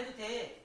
해도 돼.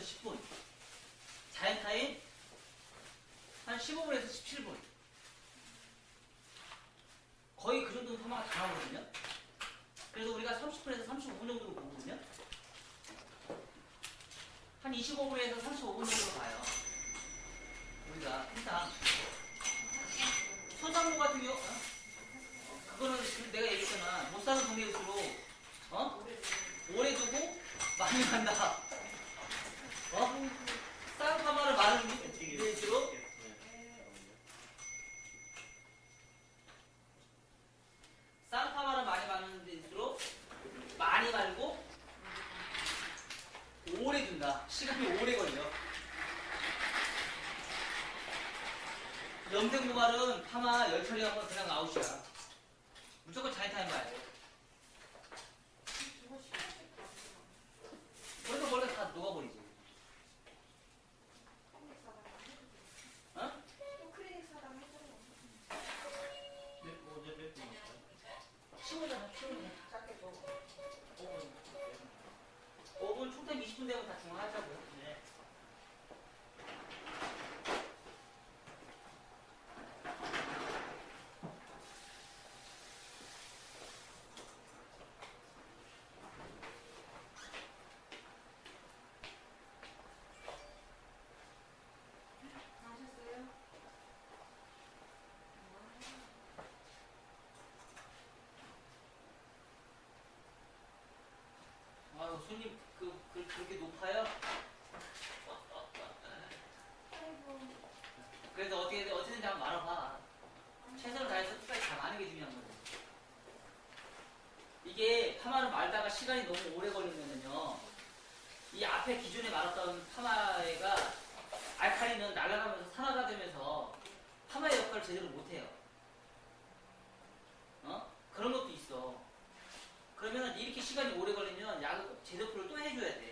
15분에서 10분. 자연타임 한 15분에서 17분. 거의 그 정도는 파마가 다 나오거든요. 그래서 우리가 30분에서 35분 정도로 보거든요. 한 25분에서 35분 정도로 봐요. 우리가 항상 소장로 같은 경우 어? 그거는 지금 내가 얘기했잖아. 못 사는 동네일수록 어? 오래 두고 많이 간다. 손님 그, 그 그렇게 높아요? 그래서 어떻게 어쨌든 한번 말아봐. 최선을 다해서 끝까지 다 마는 게 중요한 거예요. 이게 파마를 말다가 시간이 너무 오래 걸리면은요. 이 앞에 기존에 말았던 파마가 알칼리는 날아가면서 산화가 되면서 파마의 역할을 제대로 못해요. 어? 그런 것도 있어요. 그러면 이렇게 시간이 오래 걸리면 약 제도표를 또 해줘야 돼.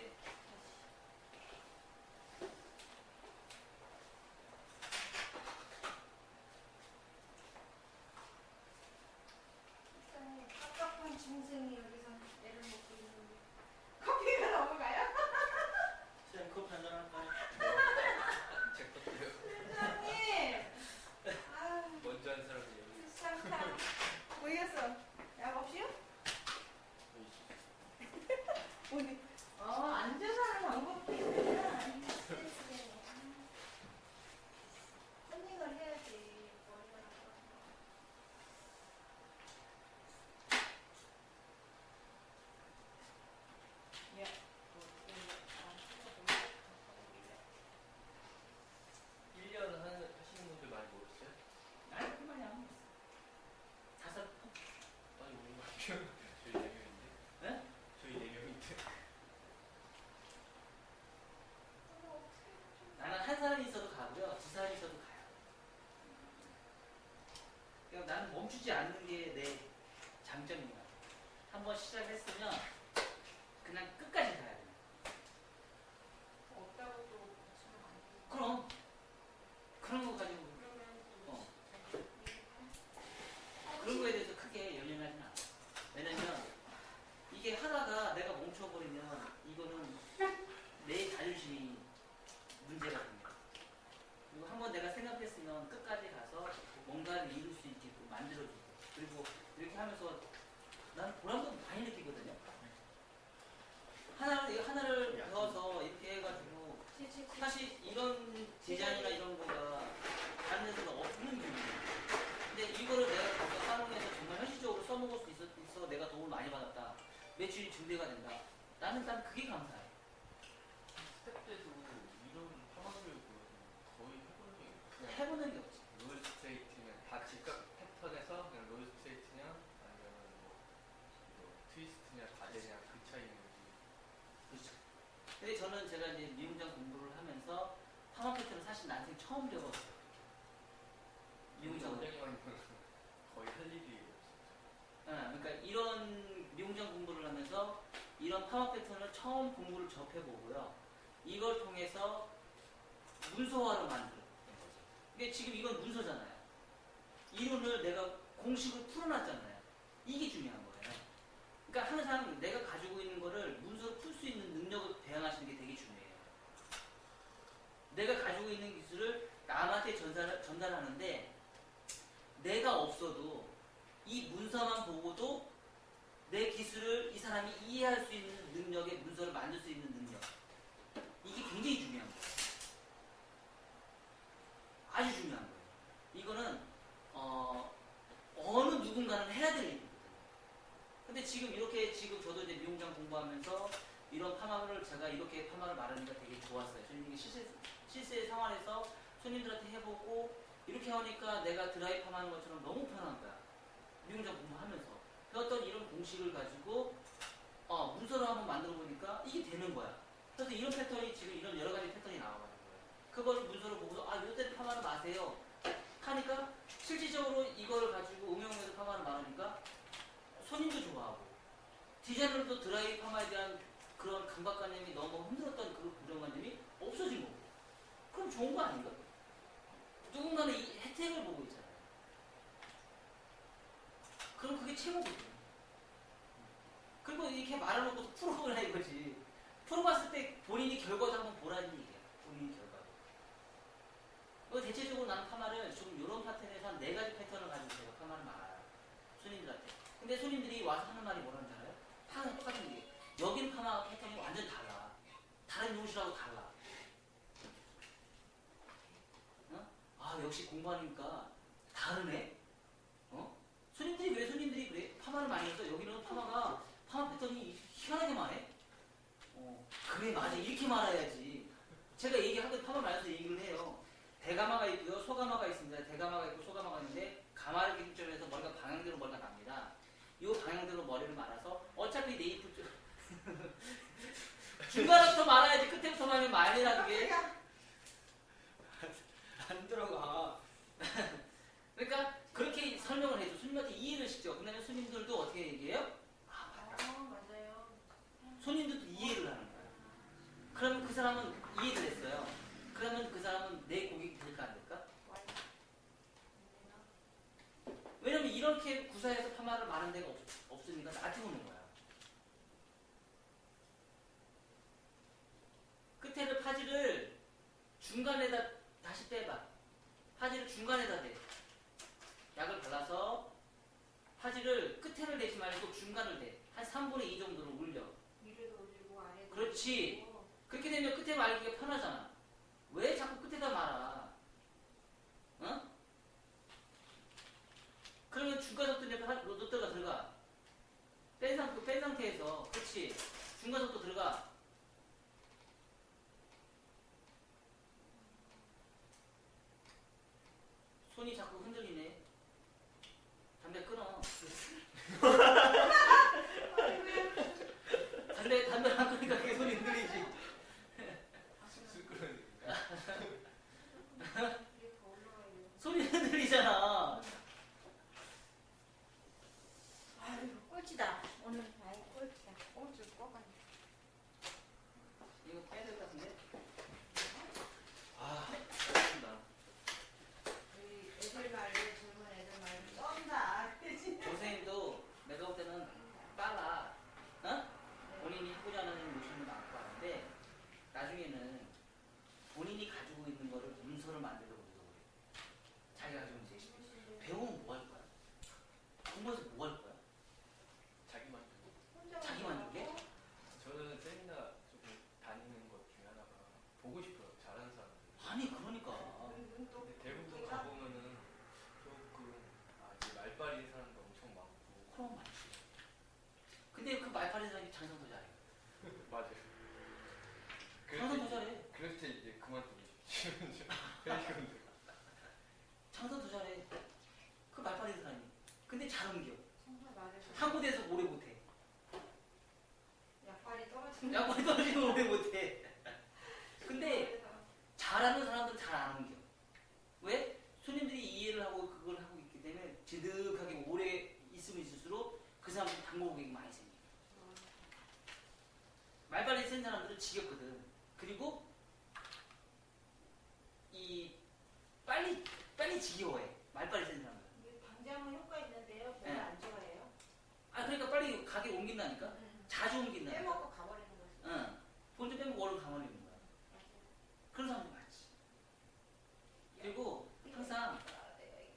멈추지 않는 게 내 장점이야. 한번 시작했으면 그냥 끝까지 가야 돼. 없다고 또 고치면 안 돼. 그럼 그런 거 가지고 그러면 어. 그런 거에 대해서 크게 연연하진 않아. 왜냐면 이게 하다가 내가 멈춰버리면 이거는 내 자존심이 문제가 됩니다. 그리고 한번 내가 생각했으면 끝까지 가서 뭔가를 이룰 수 있게끔 만들어주고 그리고 이렇게 하면서 난 보람도 많이 느끼거든요. 하나를 하나를 배워서 이렇게 해가지고 사실 이런 디자인이나 이런 거가 다른 데서는 없는 부분이에요. 근데 이거를 내가 가서 사용해서 정말 현실적으로 써먹을 수 있어, 있어 내가 도움을 많이 받았다. 증대가 된다. 나는 난 그게 감사해. 스텝 때도 이런 파마를 거의 해본 적이 없어요. 해보는 게 없지. 롤 스트레이트면 다 직각 패턴에서 그냥 롤 스트레이트냐 아니면 뭐, 뭐 트위스트냐 다대냐 그 차이인 거지. 그렇죠. 근데 저는 제가 이제 미용장 공부를 하면서 파마 패턴을 사실 난생 처음 배웠어요. 미용장 원장이 하면 거의 할 일이 없어. 아, 그러니까 이런 미용장 공부를 하면서 이런 파마 패턴을 처음 공부를 접해보고요. 이걸 통해서 문서화로 만들었던 거죠. 근데 지금 이건 문서잖아요. 이론을 내가 공식을 풀어놨잖아요. 이게 중요한 거예요. 그러니까 항상 내가 가지고 있는 거를 문서로 풀 수 있는 능력을 배양하시는 게 되게 중요해요. 내가 가지고 있는 기술을 남한테 전달, 전달하는데 내가 없어도 이 문서만 보고도 내 기술을 이 사람이 이해할 수 있는 능력의 문서를 만들 수 있는 능력. 이게 굉장히 중요한 거예요. 아주 중요한 거예요. 이거는 어, 어느 누군가는 해야 될 일이거든요. 근데 지금 이렇게 지금 저도 이제 미용장 공부하면서 이런 파마를 제가 이렇게 파마를 말하니까 되게 좋았어요. 손님이 실세, 실세 상황에서 손님들한테 해보고 이렇게 하니까 내가 드라이 파마하는 것처럼 너무 편한 거야. 미용장 공부하면서. 배웠던 이런 공식을 가지고 어, 문서로 한번 만들어 보니까 이게 되는 거야. 그래서 이런 패턴이 지금 이런 여러 가지 패턴이 나와가는 거예요. 그걸 문서로 보고서 아, 요때 파마를 마세요. 하니까 실질적으로 이거를 가지고 응용해서 파마를 말하니까 손님도 좋아하고 디자이너도 드라이 파마에 대한 그런 강박관념이 너무 힘들었던 그 고정관념이 없어진 거고. 그럼 좋은 거 아닌가? 누군가는 이 혜택을 보고 있잖아요. 그럼 그게 최고거든요. 그리고 이렇게 말해놓고서 풀어보라 이거지. 풀어봤을 때 본인이 결과도 한번 보라는 얘기야. 본인이 결과도. 그 대체적으로 나는 파마를 좀 이런 패턴에서 한 네 가지 패턴을 가지고 제가 파마를 말아요. 손님들한테. 근데 손님들이 와서 하는 말이 뭐라는 줄 알아요? 항상 똑같은 게. 여기는 파마 패턴이 완전 달라. 다른 용실하고 달라. 어? 아, 역시 공부하니까 다르네? 어? 손님들이 왜 손님들이 그래? 파마를 많이 해서 여기는 파마가 파마 패턴이 희한하게 말해. 어, 그래 맞아 이렇게 말해야지. 제가 얘기하고 파마 말해서 얘기를 해요. 대가마가 있고요, 소가마가 있습니다. 대가마가 있고 소가마가 있는데 가마를 기준점에서 머리가 방향대로 머리가 납니다. 이 방향대로 머리를 말아서 어차피 네이프 쪽 중간부터 말아야지 끝에부터 말하면 말이라는 게 안 들어가. 그러니까 그렇게 설명을 해줘. 손님한테 이해를 시켜. 그다음에 손님들도 어떻게 얘기해요? 아, 맞다. 어, 맞아요. 손님들도 이해를 하는 거야. 그러면 그 사람은 이해를 했어요. 그러면 그 사람은 내 고객이 될까 안 될까? 와이. 왜냐면 이렇게 구사해서 파마를 많은 데가 없, 없으니까 나한테 오는 거야. 끝에를 파지를 중간에다 다시 빼봐. 파지를 중간에다 대. 약을 발라서 파지를 끝에를 대지 말고 중간을 대. 한 3분의 2 정도로 올려. 위로도 올리고 아래도 그렇지. 올리고. 그렇게 되면 끝에 말기가 편하잖아. 왜 자꾸 끝에다 말아? 어? 그러면 중간속도 내 롯데가 들어가. 뺀 상태, 뺀 상태에서. 그렇지. 중간속도 들어가. 손이 자꾸 흔들리네. 담배 끊어. 담배, 담배 안 끊으니까 그게 손이 흔들리지. 술 끓여야 이게 더 올라가요. 손이 흔들리잖아. 말빨인 사람이 장사 더 잘해. 맞아요. 장사 더 그래서 잘해. 그래서 이제 회의건들. 장사 더 잘해. 그 말빨인 사람이. 근데 잘 옮겨. 정말 말을 한 군데에서 오래 못해. 약발이 떨어지는 약발이 떨어지면 오래 못해. 근데 잘하는 사람들은 잘 안 옮겨. 왜? 손님들이 이해를 하고 그걸 하고 있기 때문에 지득하게 오래 있으면 있을수록 그 사람들 단골 고객이 많이 생겨. 말빨리 쓴 사람들은 지겹거든. 그리고 이 빨리 빨리 지겨워해. 말빨리 쓴 사람들. 이게 당장은 효과 있는데요. 네. 별로 안 좋아해요. 아 그러니까 빨리 가게 옮긴다니까. 음. 자주 옮긴다니까. 빼먹고 가버리는 거지. 응. 빼면 월을 가만히 있는 거야. 그런 사람들 많지. 그리고 항상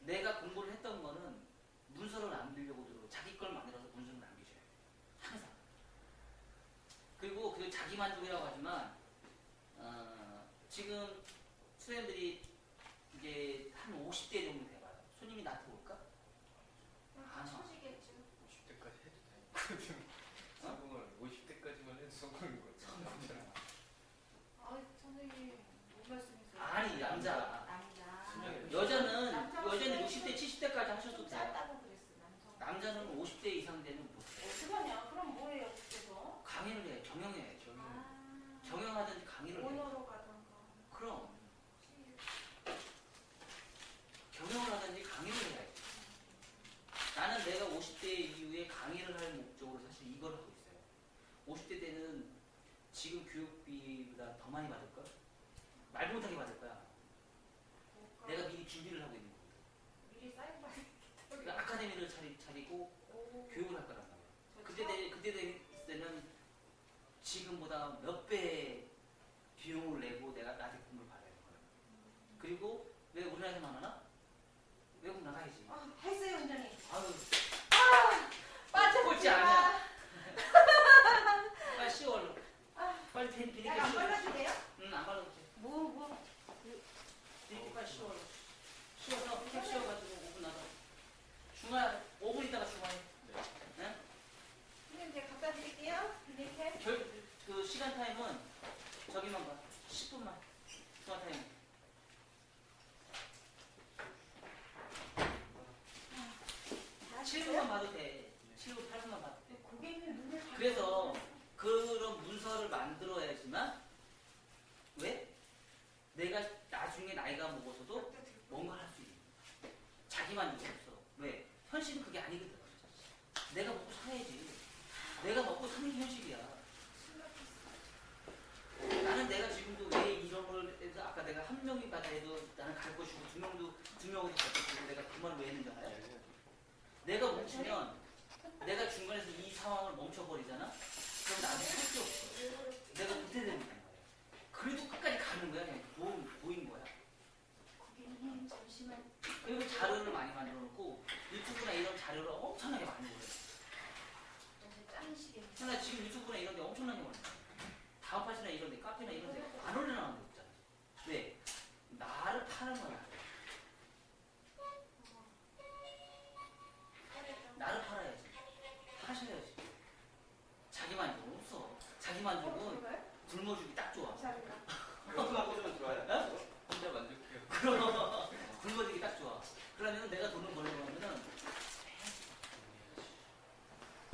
내가 공부를 했던 거는 문서를 남기려고 들고 자기 걸 만들어서 문서를 남기셔야 돼. 항상. 그리고 그 자기 만족이라고 하지만 어, 지금 수행들이 이제 한 50대 정도 돼봐요. 손님이 나한테 올까? 다 처지겠죠. 50대까지 해도 다행이거든. 성공을 50대까지만 해도 성공인 것 같아요. 아, 선생님 뭐 말씀이세요? 아니, 남자. 남자. 여자는 남자 여자는 수행은 60대 70대까지 하셔도 좀 돼요. 짧다고 그랬어. 남성. 남자는 50대 이상 되면 못해. 어떡하냐? 그럼 뭐예요, 그래서? 강의를 해, 경영해. 저는 아, 경영하든지 강의를 해. 오너로 가던가. 그럼 경영을 하든지 강의를 해야지. 나는 내가 50대 이후에 강의를 할 목적으로 사실 이걸 하고 있어요. 50대 때는 지금 교육비보다 더 많이 받을 걸? 말 못하게 받을 거야. 뭘까? 내가 미리 준비를 하고 있는 거거든. 미리 쌓인 거 그러니까 아카데미를 차리, 차리고 오, 교육을 할 거란 말이야. 저 그때 처음- 되, 그때 됐을 때는 지금보다 몇 배 비용을 내고 내가 나한테 공부를 받아야 될 거야. 그리고 왜 우리나라에서만 하나? 외국 나가야지. 아, 했어요, 원장님. 아유, 빠져 꼴찌 아니야. 빨리 씌워 얼른. 아. 빨리 비- 비리게 약안 씌워. 발라도 돼요? 응, 안 발라도 돼. 뭐, 뭐. 비리게 빨리 씌워. 얼른. 씌워서 캡 씌워가지고 5분 나가. 중화 5분 있다가 중화해. 응? 선생님, 제가 갖다 드릴게요. 이렇게. 결, 그 시간 타임은 저기만 봐. 10분만. 중화 타임. 다 7분만 봐도 돼. 7분, 8분만 봐도 돼. 고객님 눈을 다 그래서 그런 문서를 만들어야지만 왜? 내가 나중에 나이가 먹어서도 뭔가 할수 있는 거야. 자기만 이거 없어. 왜? 현실은 그게 아니거든. 내가 먹고 살아야지. 내가 먹고 사는 게 현실이야. 나는 내가 지금도 왜 이런 걸 해서 아까 내가 한 명이 받아 해도 나는 갈 것이고 두 명도 두 명이 갈 것이고 내가 그 말을 왜 했는지 알아요? 내가 멈추면 내가 중간에서 이 상황을 멈춰버리잖아? 그럼 나는 할게 없어. 내가 못해 되는 거야. 그래도 끝까지 가는 거야. 그냥 보인, 보인 거야. 고객님, 잠시만. 그리고 자료를 많이 만들어 놓고 유튜브나 이런 자료를 엄청나게 많이 올려. 너무 짱시게. 나 지금 유튜브나 이런 데 엄청나게 올려. 다음팟이나 이런 데, 카페나 이런 데